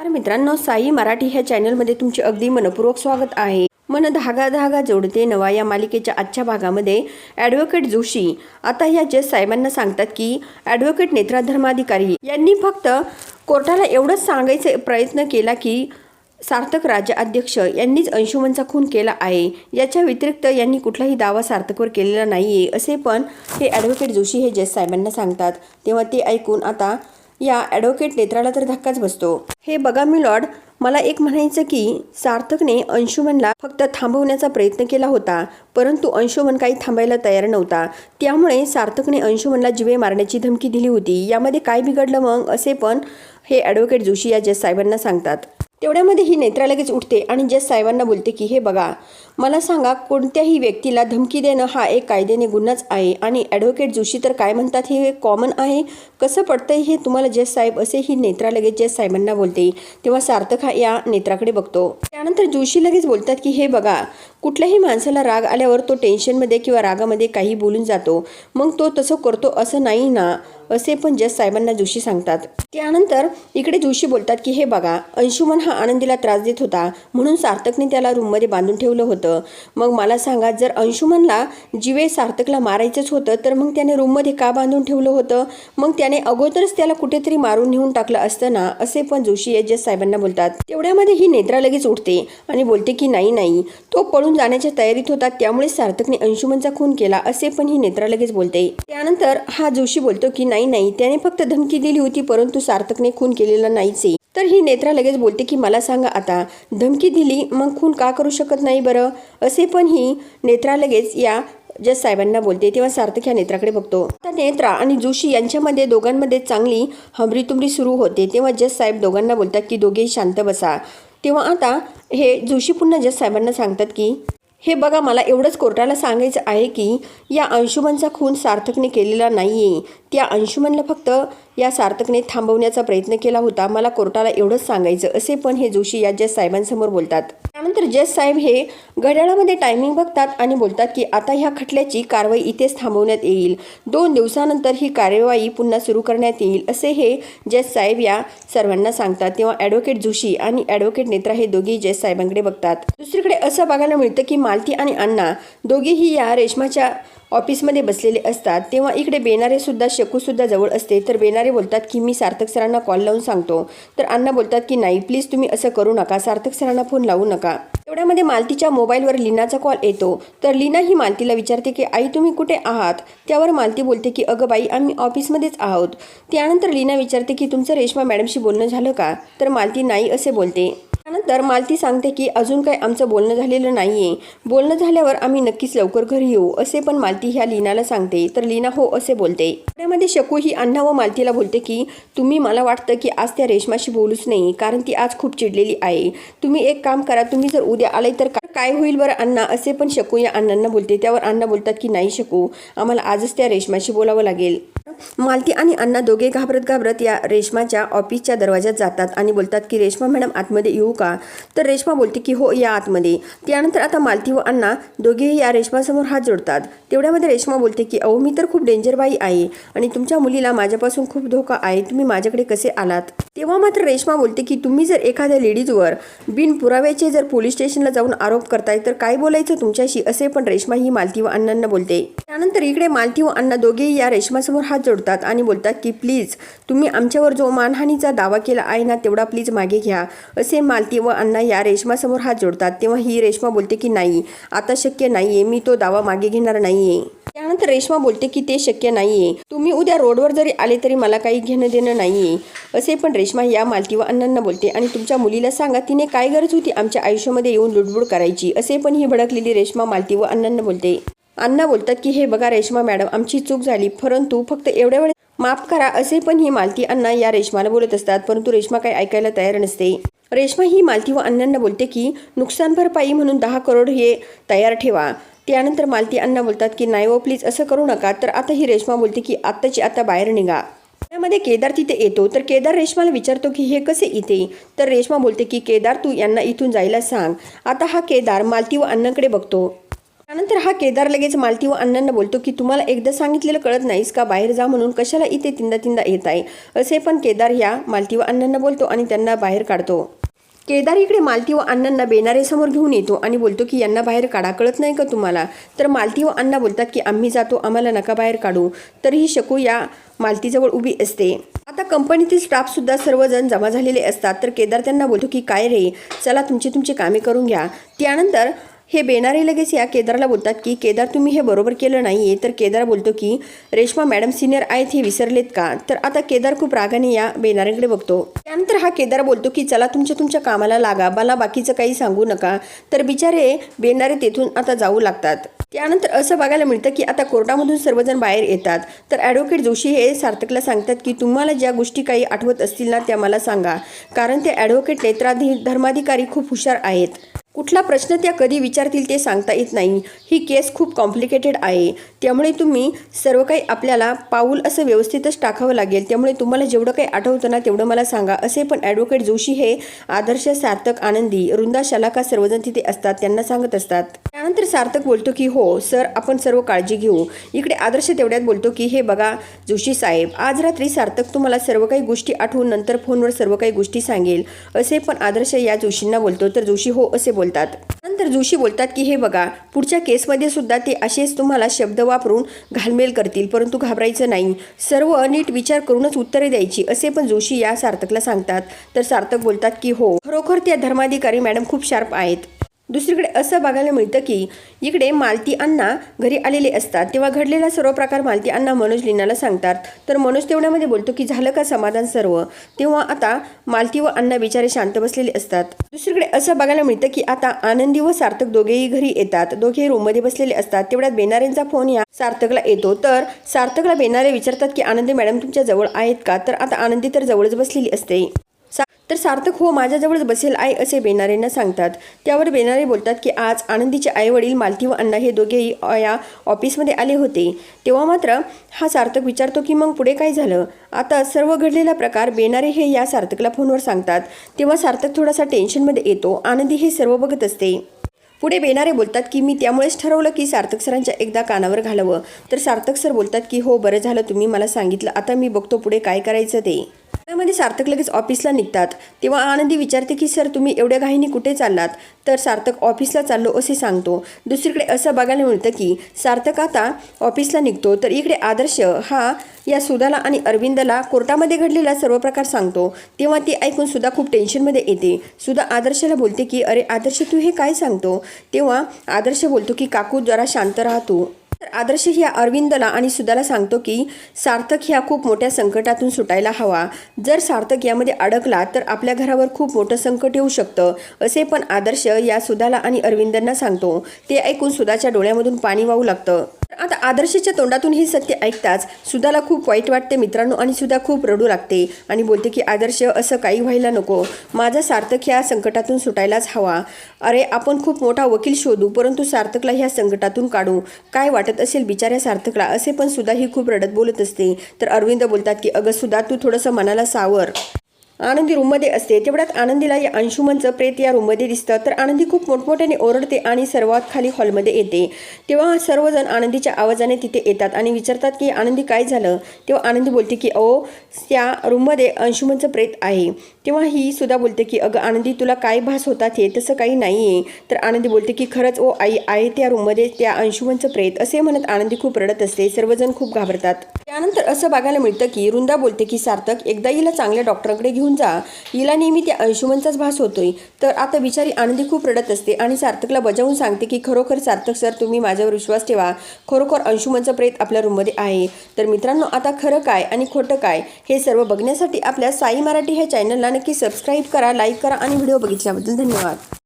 तर मित्रांनो साई मराठी ह्या चॅनलमध्ये तुमचे अगदी मनपूर्वक स्वागत आहे. मन धागा धागा जोडते नवा या मालिकेच्या आजच्या भागामध्ये ॲडव्होकेट जोशी. आता या जज साहेबांना सांगतात की ॲडव्होकेट नेत्रा धर्माधिकारी यांनी फक्त कोर्टाला एवढंच सांगायचा प्रयत्न केला की सार्थक राज्य अध्यक्ष यांनीच अंशुमनचा खून केला आहे. याच्या व्यतिरिक्त यांनी कुठलाही दावा सार्थकवर केलेला नाही आहे असे पण हे ॲडव्होकेट जोशी हे जज साहेबांना सांगतात. तेव्हा ते ऐकून आता या ॲडव्होकेट नेत्राला तर धक्काच बसतो. हे बघा मी लॉर्ड मला एक म्हणायचं की सार्थकने अंशुमनला फक्त थांबवण्याचा प्रयत्न केला होता परंतु अंशुमन काही थांबायला तयार नव्हता. त्यामुळे सार्थकने अंशुमनला जिवे मारण्याची धमकी दिली होती. यामध्ये काय बिघडलं मग? असे पण हे ॲडव्होकेट जोशी या जज साहेबांना सांगतात. तेवढ्यामध्ये ही नेत्रा लगेच उठते आणि जस साहेबांना बोलते की हे बघा मला सांगा कोणत्याही व्यक्तीला धमकी देणं हा एक कायद्याने गुन्हाच आहे आणि ॲडव्होकेट जोशी तर काय म्हणतात हे कॉमन आहे? कसं पडतंय हे तुम्हाला जस साहेब असे ही नेत्रा लगेच जस साहेबांना बोलते. तेव्हा सार्थक हा या नेत्राकडे बघतो. त्यानंतर जोशी लगेच बोलतात की हे बघा कुठल्याही माणसाला राग आल्यावर तो टेन्शनमध्ये किंवा रागामध्ये काही बोलून जातो. मग तो तसं करतो असं नाही ना असे पण जस साहेबांना जोशी सांगतात. त्यानंतर इकडे जोशी बोलतात की हे बघा अंशुमन हा आनंदीला त्रास देत होता म्हणून सार्थकने त्याला रूममध्ये बांधून ठेवलं होतं. मग मला सांगा जर अंशुमनला जीवे सार्थकला मारायचंच होतं तर मग त्याने रूममध्ये का बांधून ठेवलं होतं? मग त्याने अगोदरच त्याला कुठेतरी मारून नेऊन टाकलं असतं ना? असे पण जोशी या जस साहेबांना बोलतात. तेवढ्यामध्ये ही नेत्रा लगेच उठते आणि बोलते की नाही नाही. तो पळून जाण्याच्या तयारीत होता त्यामुळे सार्थकने अंशुमनचा खून केला असे पण ही नेत्रा लगेच बोलते. त्यानंतर हा जोशी बोलतो की नाही नाही त्याने फक्त धमकी दिली होती परंतु सार्थकने खून केलेला नाहीच तर ही नेत्रा लगेच बोलते की मला सांगा आता धमकी दिली मग खून का करू शकत नाही बरं? असे पण ही नेत्रा लगेच या जज साहेबांना बोलते तेव्हा सार्थक ह्या नेत्राकडे बघतो. आता नेत्रा आणि जोशी यांच्यामध्ये दोघांमध्ये चांगली हमरीतुमरी सुरू होते तेव्हा जज साहेब दोघांना बोलतात की दोघेही शांत बसा. तेव्हा आता हे जोशी पुन्हा जस साहेबांना सांगतात की हे बघा मला एवढंच कोर्टाला सांगायचं आहे की या अंशुमनचा खून सार्थकने केलेला नाही आहे त्या अंशुमनला फक्त या सार्थकने थांबवण्याचा प्रयत्न केला होता. मला कोर्टाला एवढंच सांगायचं असे पण हे जोशी या जज साहेबांसमोर बोलतात. त्यानंतर जज साहेब हे घड्याळामध्ये टायमिंग बघतात आणि बोलतात की आता ह्या खटल्याची कारवाई इथेच थांबवण्यात येईल. दोन दिवसानंतर ही कार्यवाही पुन्हा सुरू करण्यात येईल असे हे जज साहेब या सर्वांना सांगतात. तेव्हा ॲडव्होकेट जोशी आणि ॲडव्होकेट नेत्रा हे दोघेही जज साहेबांकडे बघतात. दुसरीकडे असं बघायला मिळतं की मालती आणि अण्णा दोघेही या रेशमाच्या ऑफिसमध्ये बसलेले असतात. तेव्हा इकडे बेनारेसुद्धा शकूसुद्धा जवळ असते. तर बेनारे बोलतात की मी सार्थक सरांना कॉल लावून सांगतो. तर अण्णा बोलतात की नाही प्लीज तुम्ही असं करू नका. सार्थक सरांना फोन लावू नका. तेवढ्यामध्ये मालतीच्या मोबाईलवर लीनाचा कॉल येतो. तर लीना ही मालतीला विचारते की आई तुम्ही कुठे आहात? त्यावर मालती बोलते की अगं बाई आम्ही ऑफिसमध्येच आहोत. त्यानंतर लीना विचारते की तुमचं रेश्मा मॅडमशी बोलणं झालं का? तर मालती नाही असे बोलते. त्यानंतर मालती सांगते की अजून काही आमचं बोलणं झालेलं नाही आहे बोलणं झाल्यावर आम्ही नक्कीच लवकर घरी येऊ असे पण मालती ह्या लीनाला सांगते. तर लीना हो असे बोलते. त्यामध्ये शकू ही अण्णा व मालतीला बोलते की तुम्ही मला वाटतं की आज त्या रेशमाशी बोलूच नाही कारण ती आज खूप चिडलेली आहे. तुम्ही एक काम करा तुम्ही जर उद्या आले तर का- काय होईल बरं अण्णा? असे पण शकू या अण्णांना बोलते. त्यावर अण्णा बोलतात की नाही शकू. आम्हाला आजच त्या रेशमाशी बोलावं लागेल. मालती आणि अण्णा दोघे घाबरत घाबरत या रेशमाच्या ऑफिसच्या दरवाज्यात जातात आणि बोलतात की रेशमा मॅडम आतमध्ये येऊ का? तर रेशमा बोलते की हो या आतमध्ये. त्यानंतर आता मालती व अण्णा दोघेही या रेशमासमोर हात जोडतात. तेवढ्यामध्ये रेशमा बोलते की अहो मी तर खूप डेंजर बाई आहे आणि तुमच्या मुलीला माझ्यापासून खूप धोका आहे. तुम्ही माझ्याकडे कसे आलात? तेव्हा मात्र रेशमा बोलते की तुम्ही जर एखाद्या लेडीजवर बिन पुराव्याचे जर पोलीस स्टेशनला जाऊन आरोप करताय तर काय बोलायचं तुमच्याशी? असे पण रेशमा ही मालती व अण्णांना बोलते. त्यानंतर इकडे मालती व अण्णा दोघेही या रेशमासमोर हात जोडतात आणि बोलतात की प्लीज तुम्ही आमच्यावर जो मानहानीचा दावा केला आहे ना तेवढा प्लीज मागे घ्या. असे मालती व अण्णा या रेशमासमोर हात जोडतात. तेव्हा ही रेशमा बोलते की नाही आता शक्य नाहीये. मी तो दावा मागे घेणार नाहीये. त्यानंतर रेशमा बोलते की ते शक्य नाहीये. तुम्ही उद्या रोडवर जरी आले तरी मला काही घेणं देणं नाहीये. असे पण रेशमा या मालती व अण्णांना बोलते आणि तुमच्या मुलीला सांगा तिने काय गरज होती आमच्या आयुष्यामध्ये येऊन लुडबुड करायची? असे पण ही भडकलेली रेशमा मालती व अण्णांना बोलते. अण्णा बोलतात की हे बघा रेशमा मॅडम आमची चूक झाली. परंतु फक्त एवढ्या वेळेस माफ करा असे पण ही मालती अण्णा या रेशमाला बोलत असतात. परंतु रेशमा काही ऐकायला तयार नसते. रेशमा ही मालती व अण्णांना बोलते की नुकसान भरपाई म्हणून दहा करोड हे तयार ठेवा. त्यानंतर मालती अण्णा बोलतात की नाही ओ प्लीज असं करू नका. तर आता ही रेशमा बोलते की आत्ताची आता बाहेर निघा. त्यामध्ये केदार तिथे येतो. तर केदार रेशमाला विचारतो की हे कसे इथे? तर रेशमा बोलते की केदार तू यांना इथून जायला सांग. आता हा केदार मालती व अण्णांकडे बघतो. त्यानंतर हा केदार लगेच मालती व अण्णांना बोलतो की तुम्हाला एकदा सांगितलेलं कळत नाहीस का? बाहेर जा म्हणून कशाला इथे तिंदा तिंदा येत आहे? असे पण केदार ह्या मालती व अण्णांना बोलतो आणि त्यांना बाहेर काढतो. केदार इकडे मालती व अण्णांना बेनारे समोर घेऊन येतो आणि बोलतो की यांना बाहेर काढा कळत नाही का तुम्हाला? तर मालती व अण्णा बोलतात की आम्ही जातो आम्हाला नका बाहेर काढू. तरीही शकू या मालतीजवळ उभी असते. आता कंपनीतील स्टाफसुद्धा सर्वजण जमा झालेले असतात. तर केदार त्यांना बोलतो की काय रे? चला तुमची तुमची कामे करून घ्या. त्यानंतर हे बेनारे लगेच या केदारला बोलतात की केदार तुम्ही हे बरोबर केलं नाही आहे तर केदार बोलतो की रेश्मा मॅडम सिनियर आहेत हे विसरलेत का? तर आता केदार खूप रागाने या बेनारेकडे बघतो. त्यानंतर हा केदार बोलतो की चला तुमच्या तुमच्या कामाला लागा. मला बाकीचं काही सांगू नका. तर बिचारे बेनारे तेथून आता जाऊ लागतात. त्यानंतर असं बघायला मिळतं की आता कोर्टामधून सर्वजण बाहेर येतात. तर ॲडव्होकेट जोशी हे सार्थकला सांगतात की तुम्हाला ज्या गोष्टी काही आठवत असतील ना त्या मला सांगा. कारण ते ॲडव्होकेट नेत्राधी धर्माधिकारी खूप हुशार आहेत. कुठला प्रश्न त्या कधी विचारतील ते सांगता येत नाही. ही केस खूप कॉम्प्लिकेटेड आहे. त्यामुळे तुम्ही सर्व काही आपल्याला पाऊल असं व्यवस्थितच टाकावं लागेल. त्यामुळे तुम्हाला जेवढं काही आठवतं ना तेवढं मला सांगा. असे पण ॲडव्होकेट जोशी हे आदर्श सार्थक आनंदी रुंदा शलाका सर्वजण तिथे असतात त्यांना सांगत असतात. त्यानंतर सार्थक बोलतो की हो सर आपण सर्व काळजी घेऊ. इकडे आदर्श तेवढ्यात बोलतो की हे बघा जोशी साहेब आज रात्री सार्थक तुम्हाला सर्व काही गोष्टी आठवून नंतर फोनवर सर्व काही गोष्टी सांगेल. असे पण आदर्श या जोशींना बोलतो. तर जोशी हो असे बोलतात. नंतर जोशी बोलतात की हे बघा पुढच्या केसमध्ये सुद्धा ते असेच तुम्हाला शब्द वापरून घालमेल करतील परंतु घाबरायचं नाही. सर्व नीट विचार करूनच उत्तरे द्यायची. असे पण जोशी या सार्थकला सांगतात. तर सार्थक बोलतात की हो खरोखर त्या धर्माधिकारी मॅडम खूप शार्प आहेत. दुसरीकडे असं बघायला मिळतं की इकडे मालती अण्णा घरी आलेले असतात. तेव्हा घडलेला सर्व प्रकार मालती अण्णा मनोज लीनाला सांगतात. तर मनोज तेवढ्यामध्ये बोलतो की झालं का समाधान सर्व? तेव्हा आता मालती व अण्णा बिचारे शांत बसलेले असतात. दुसरीकडे असं बघायला मिळतं की आता आनंदी व सार्थक दोघेही घरी येतात. दोघेही रूममध्ये बसलेले असतात. तेवढ्यात बेनारेंचा फोन या सार्थकला येतो. तर सार्थकला बेनारे विचारतात की आनंदी मॅडम तुमच्या जवळ आहेत का? तर आता आनंदी तर जवळच बसलेली असते. सा- तर सार्थक हो माझ्याजवळच बसेल आहे असे बेनारेंना सांगतात. त्यावर बेनारे बोलतात की आज आनंदीचे आईवडील मालती व अण्णा हे दोघेही या ऑफिसमध्ये आले होते. तेव्हा मात्र हा सार्थक विचारतो की मग पुढे काय झालं? आता सर्व घडलेला प्रकार बेनारे हे या सार्थकला फोनवर सांगतात. तेव्हा सार्थक थोडासा टेन्शनमध्ये येतो. आनंदी हे सर्व बघत असते. पुढे बेनारे बोलतात की मी त्यामुळेच ठरवलं की सार्थक सरांच्या एकदा कानावर घालावं. तर सार्थक सर बोलतात की हो बरं झालं तुम्ही मला सांगितलं. आता मी बघतो पुढे काय करायचं ते. त्यामध्ये सार्थक लगेच ऑफिसला निघतात. तेव्हा आनंदी विचारते की सर तुम्ही एवढ्या घाईने कुठे चाललात? तर सार्थक ऑफिसला चाललो असे सांगतो. दुसरीकडे असं बघायला मिळतं की सार्थक आता ऑफिसला निघतो. तर इकडे आदर्श हा या सुधाला आणि अरविंदला कोर्टामध्ये घडलेला सर्व प्रकार सांगतो. तेव्हा ती ऐकून सुद्धा खूप टेन्शनमध्ये येते. सुद्धा आदर्शला बोलते की अरे आदर्श तू हे काय सांगतो? तेव्हा आदर्श बोलतो की काकू जरा शांत राहतो आदर्श ह्या अरविंदला आणि सुधाला सांगतो की सार्थक ह्या खूप मोठ्या संकटातून सुटायला हवा. जर सार्थक यामध्ये अडकला तर आपल्या घरावर खूप मोठं संकट येऊ शकतं असे पण आदर्श या सुधाला आणि अरविंदांना सांगतो. ते ऐकून सुधाच्या डोळ्यामधून पाणी वाहू लागतं. आता आदर्शच्या तोंडातून हे सत्य ऐकताच सुधाला खूप वाईट वाटते मित्रांनो आणि सुद्धा खूप रडू लागते आणि बोलते की आदर्श असं काही व्हायला नको. माझा सार्थक ह्या संकटातून सुटायलाच हवा. अरे आपण खूप मोठा वकील शोधू परंतु सार्थकला ह्या संकटातून काढू. काय वाटत असेल बिचाऱ्या सार्थकला? असे पण सुद्धा ही खूप रडत बोलत असते. तर अरविंद बोलतात की अगं सुद्धा तू थोडंसं मनाला सावर. आनंदी रूममध्ये असते. तेवढ्यात आनंदीला या अंशुमनचं प्रेत या रूममध्ये दिसतं. तर आनंदी खूप मोठमोठ्याने ओरडते आणि सर्वात खाली हॉलमध्ये येते. तेव्हा सर्वजण आनंदीच्या आवाजाने तिथे येतात आणि विचारतात की आनंदी काय झालं? तेव्हा आनंदी बोलते की अहो त्या रूममध्ये अंशुमनचं प्रेत आहे. तेव्हा ही सुद्धा बोलते की अगं आनंदी तुला काय भास होतात हे तसं काही नाही आहे तर आनंदी बोलते की खरंच ओ आई आहे त्या रूममध्ये त्या अंशुमनचं प्रेत. असे म्हणत आनंदी खूप रडत असते. सर्वजण खूप घाबरतात. त्यानंतर असं बघायला मिळतं की रुंदा बोलते की सार्थक एकदा हिला चांगल्या डॉक्टरांकडे घेऊन जा. हिला नेहमी त्या अंशुमनचाच भास होतोय. तर आता बिचारी आनंदी खूप रडत असते आणि सार्थकला बजावून सांगते की खरोखर सार्थक सर तुम्ही माझ्यावर विश्वास ठेवा. खरोखर अंशुमनचं प्रेत आपल्या रूममध्ये आहे. तर मित्रांनो आता खरं काय आणि खोटं काय हे सर्व बघण्यासाठी आपल्या साई मराठी ह्या चॅनलला नक्की सबस्क्राईब करा लाईक करा आणि व्हिडिओ बघितल्याबद्दल धन्यवाद.